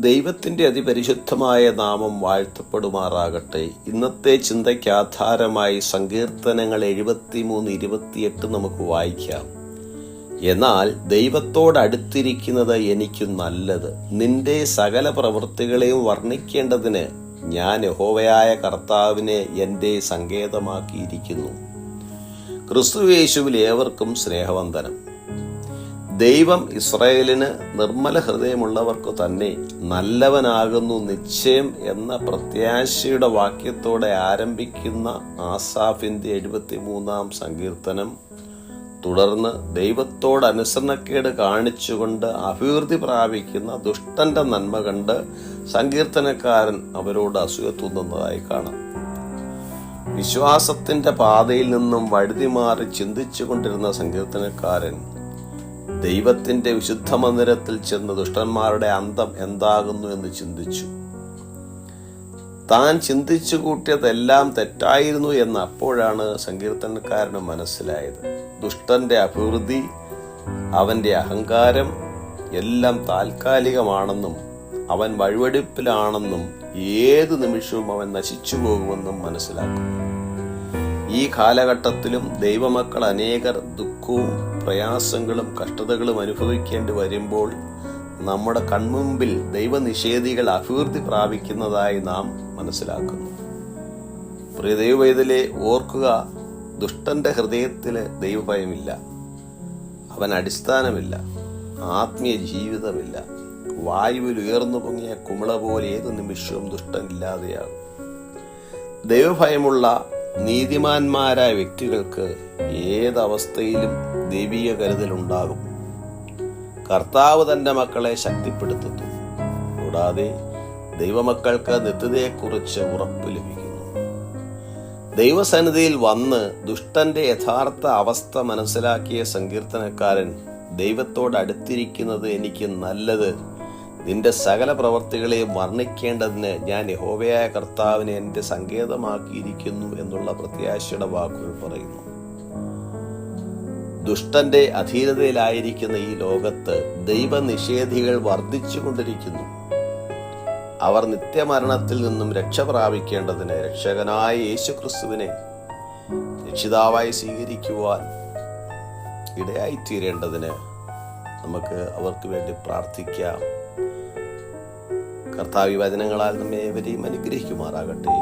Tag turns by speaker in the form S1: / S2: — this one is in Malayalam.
S1: ദൈവത്തിന്റെ അതിപരിശുദ്ധമായ നാമം വാഴ്ത്തപ്പെടുമാറാകട്ടെ. ഇന്നത്തെ ചിന്തയ്ക്ക് ആധാരമായി സങ്കീർത്തനങ്ങൾ എഴുപത്തിമൂന്ന് ഇരുപത്തിയെട്ട് നമുക്ക് വായിക്കാം. എന്നാൽ ദൈവത്തോടടുത്തിരിക്കുന്നത് എനിക്ക് നല്ലത്. നിന്റെ സകല പ്രവൃത്തികളെയും വർണിക്കേണ്ടതിന് ഞാൻ യഹോവയായ കർത്താവിനെ എന്റെ സങ്കേതമാക്കിയിരിക്കുന്നു. ക്രിസ്തുവേശുവിൽ ഏവർക്കും സ്നേഹവന്ദനം. ദൈവം ഇസ്രായേലിന് നിർമ്മല ഹൃദയമുള്ളവർക്കു തന്നെ നല്ലവനാകുന്നു നിശ്ചയം എന്ന പ്രത്യാശയുടെ വാക്യത്തോടെ ആരംഭിക്കുന്ന ആസാഫിന്റെ എഴുപത്തിമൂന്നാം സങ്കീർത്തനം തുടർന്ന് ദൈവത്തോട് അനുസരണക്കേട് കാണിച്ചുകൊണ്ട് അഭിവൃദ്ധി പ്രാപിക്കുന്ന ദുഷ്ടന്റെ നന്മ കണ്ട് സങ്കീർത്തനക്കാരൻ അവരോട് അസൂയ തോന്നുന്നതായി കാണാം. വിശ്വാസത്തിന്റെ പാതയിൽ നിന്നും വഴുതി മാറി ചിന്തിച്ചു കൊണ്ടിരുന്ന സങ്കീർത്തനക്കാരൻ ദൈവത്തിന്റെ വിശുദ്ധ മന്ദിരത്തിൽ ചെന്ന് ദുഷ്ടന്മാരുടെ അന്തം എന്താകുന്നു എന്ന് ചിന്തിച്ചു. താൻ ചിന്തിച്ചു കൂട്ടിയതെല്ലാം തെറ്റായിരുന്നു എന്ന് അപ്പോഴാണ് സങ്കീർത്തനക്കാരന് മനസ്സിലായത്. ദുഷ്ടന്റെ അഭിവൃദ്ധി അവന്റെ അഹങ്കാരം എല്ലാം താൽക്കാലികമാണെന്നും അവൻ വഴിവെടുപ്പിലാണെന്നും ഏത് നിമിഷവും അവൻ നശിച്ചു പോകുമെന്നും മനസ്സിലാക്കുന്നു. ഈ കാലഘട്ടത്തിലും ദൈവമക്കൾ അനേകർ ദുഃഖവും പ്രയാസങ്ങളും കഷ്ടതകളും അനുഭവിക്കേണ്ടി വരുമ്പോൾ നമ്മുടെ കൺമുമ്പിൽ ദൈവനിഷേധികൾ അഭിവൃദ്ധി പ്രാപിക്കുന്നതായി നാം മനസ്സിലാക്കുന്നു. പ്രിയ ദൈവവേദലെ ഓർക്കുക ദുഷ്ടന്റെ ഹൃദയത്തിൽ ദൈവഭയമില്ല. അവൻ അടിസ്ഥാനമില്ല. ആത്മീയ ജീവിതമില്ല. വായുവിൽ ഉയർന്നു പൊങ്ങിയ കുമിള പോലെ ഏത് നിമിഷവും ദുഷ്ടനില്ലാതെയാകും ദൈവഭയമുള്ള നീതിമാന്മാരായ വ്യക്തികൾക്ക് ഏതവസ്ഥയിലും ദൈവീയ കരുതലുണ്ടാകും. കർത്താവ് തന്റെ മക്കളെ ശക്തിപ്പെടുത്തുന്നു. കൂടാതെ ദൈവമക്കൾക്ക് നിത്യതയെക്കുറിച്ച് ഉറപ്പ് ലഭിക്കുന്നു. ദൈവസന്നിധിയിൽ വന്ന് ദുഷ്ടന്റെ യഥാർത്ഥ അവസ്ഥ മനസ്സിലാക്കിയ സങ്കീർത്തനക്കാരൻ ദൈവത്തോട് അടുത്തിരിക്കുന്നത് എനിക്ക് നല്ലത് നിന്റെ സകല പ്രവർത്തികളെയും വർണിക്കേണ്ടതിന് ഞാൻ യഹോവയായ കർത്താവിനെ എന്റെ സങ്കേതമാക്കിയിരിക്കുന്നു എന്നുള്ള പ്രത്യാശയുടെ വാക്കുകൾ പറയുന്നു. ദുഷ്ടന്റെ അധീനതയിലായിരിക്കുന്ന ഈ ലോകത്ത് ദൈവനിഷേധികൾ വർദ്ധിച്ചുകൊണ്ടിരിക്കുന്നു അവർ നിത്യമരണത്തിൽ നിന്നും രക്ഷ പ്രാപിക്കേണ്ടതിന് രക്ഷകനായ യേശുക്രിസ്തുവിനെ രക്ഷിതാവായി സ്വീകരിക്കുവാൻ ഇടയായിത്തീരേണ്ടതിന് നമുക്ക് അവർക്ക് വേണ്ടി പ്രാർത്ഥിക്കാം. കർത്താവ് വചനങ്ങളാൽ നമ്മെ ഏവരെയും അനുഗ്രഹിക്കുമാറാകട്ടെ.